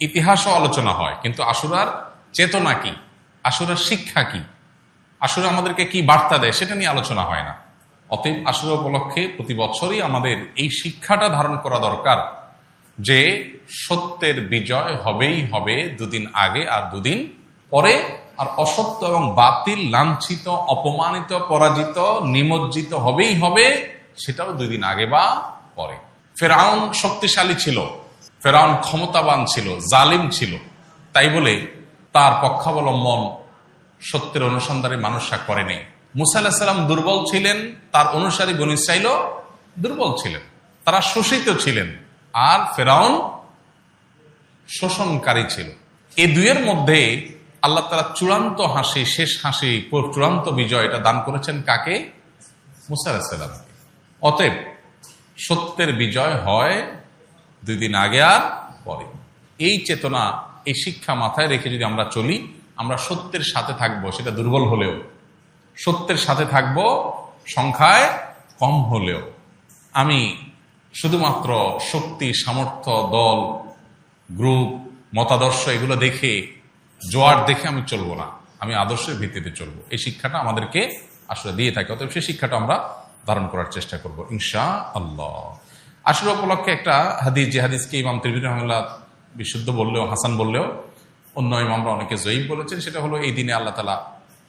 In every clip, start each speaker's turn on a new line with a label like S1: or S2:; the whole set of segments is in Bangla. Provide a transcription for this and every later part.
S1: ইতিহাসও আলোচনা হয়, কিন্তু আশুরার চেতনা কি? আশুরার শিক্ষা কি? আসুরা আমাদেরকে কি বার্তা দেয় সেটা নিয়ে আলোচনা হয় না। অতএব আসুরা উপলক্ষে প্রতি বছরই আমাদের এই শিক্ষাটা ধারণ করা দরকার যে সত্যের বিজয় হবেই হবে দুদিন আগে আর দুদিন পরে, আর অসত্য এবং বাতিল, লাঞ্ছিত, অপমানিত, পরাজিত, নিমজ্জিত হবেই হবে, সেটাও দুই দিন আগে বা পরে। ফেরাউন শক্তিশালী ছিল। ফেরাউন ক্ষমতাবান ছিল, জালিম ছিল। তাই বলে তার পক্ষাবলম্বন সত্যের অনুসন্ধানে মানুষরা করেনি মুসা আলাহিসাল্লাম দুর্বল ছিলেন, তার অনুসারী বন ইসরাইল দুর্বল ছিলেন। তারা শোষিত ছিলেন, আর ফেরাউন শোষণকারী ছিল। এ দুইয়ের মধ্যে আল্লাহ তারা চূড়ান্ত হাসি, শেষ হাসি, চূড়ান্ত বিজয় এটা দান করেছেন কাকে? মুসা অতএব সত্যের বিজয় হয় দুই দিন আগে আর পরে। এই চেতনা, এই শিক্ষা মাথায় রেখে যদি আমরা চলি, আমরা সত্যের সাথে থাকব, সেটা দুর্বল হলেও। সত্যের সাথে থাকব, সংখ্যায় কম হলেও। আমি শুধুমাত্র শক্তি, সামর্থ্য, দল, গ্রুপ, মতাদর্শ এগুলো দেখে, জোয়ার দেখে আমি চলবো না। আমি আদর্শের ভিত্তিতে চলবো। এই শিক্ষাটা আমাদেরকে আসলে দিয়ে থাকে। অতএব সেই শিক্ষাটা আমরা ধারণ করার চেষ্টা করব। ইনশা আল্লাহ আসলে উপলক্ষে একটা হাদিস, যে হাদিসকে ইমাম ত্রিবির রহমুল্লাহ বিশুদ্ধ বললেও, হাসান বললেও, অন্য ইমামরা অনেকে জয়ীব বলেছেন, সেটা হলো এই দিনে আল্লাহ তালা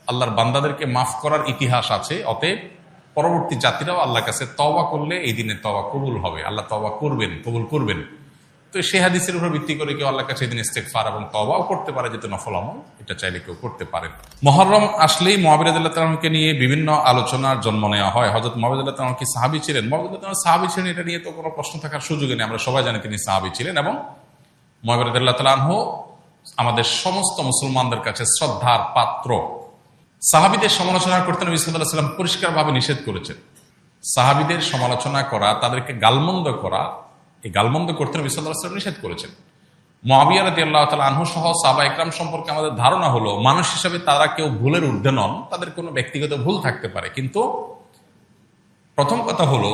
S1: আল্লাহর বান্দাদেরকে মাফ করার ইতিহাস আছে। অতএব পরবর্তী জাতিরাও আল্লাহ কাছে তবা করলে এই দিনে তবা কবুল হবে। আল্লাহ তবা করবেন, কবুল করবেন। তো সে হাদিসের উপর ভিত্তি করে কেউ আল্লাহ কাছে এই দিন ইস্তেকফার এবং তবাও করতে পারে, যেহেতু নফল আমল, এটা চাইলে কেউ করতে পারেন মহরম আসলেই মহাবিরাদুল্লাহ তালামকে নিয়ে বিভিন্ন আলোচনার জন্ম নেওয়া হয়। হজরত মহাবিদুল্লাহ কি সাহাবি ছিলেন? মহাবিদুল্লাহ সাহাবি ছিলেন, এটা নিয়ে তো কোনো প্রশ্ন থাকার সুযোগ নেই। আমরা সবাই জানি তিনি সাহাবি ছিলেন এবং মহাবিরাদুল্লাহ তালাহ আমাদের সমস্ত মুসলমানদের কাছে শ্রদ্ধার পাত্র। সাহাবিদের সমালোচনা করতে নবী সাল্লাহ সাল্লাম পরিষ্কারভাবে নিষেধ করেছেন। সাহাবিদের সমালোচনা করা, তাদেরকে গালমন্দ করা এই গালমন্দ করতে নবী সাল্লাহ নিষেধ করেছেন। মহাবিয়া রাজি আল্লাহ তালা আনহু সহ সাবা ইকরাম সম্পর্কে আমাদের ধারণা হলো, মানুষ হিসাবে তারা কেউ ভুলের ঊর্ধ্বে নন, তাদের কোনো ব্যক্তিগত ভুল থাকতে পারে। কিন্তু প্রথম কথা হলো,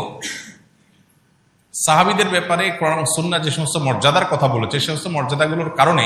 S1: সাহাবিদের ব্যাপারে কোরআন সুন্না যে সমস্ত মর্যাদার কথা বলেছে, সে সমস্ত মর্যাদাগুলোর কারণে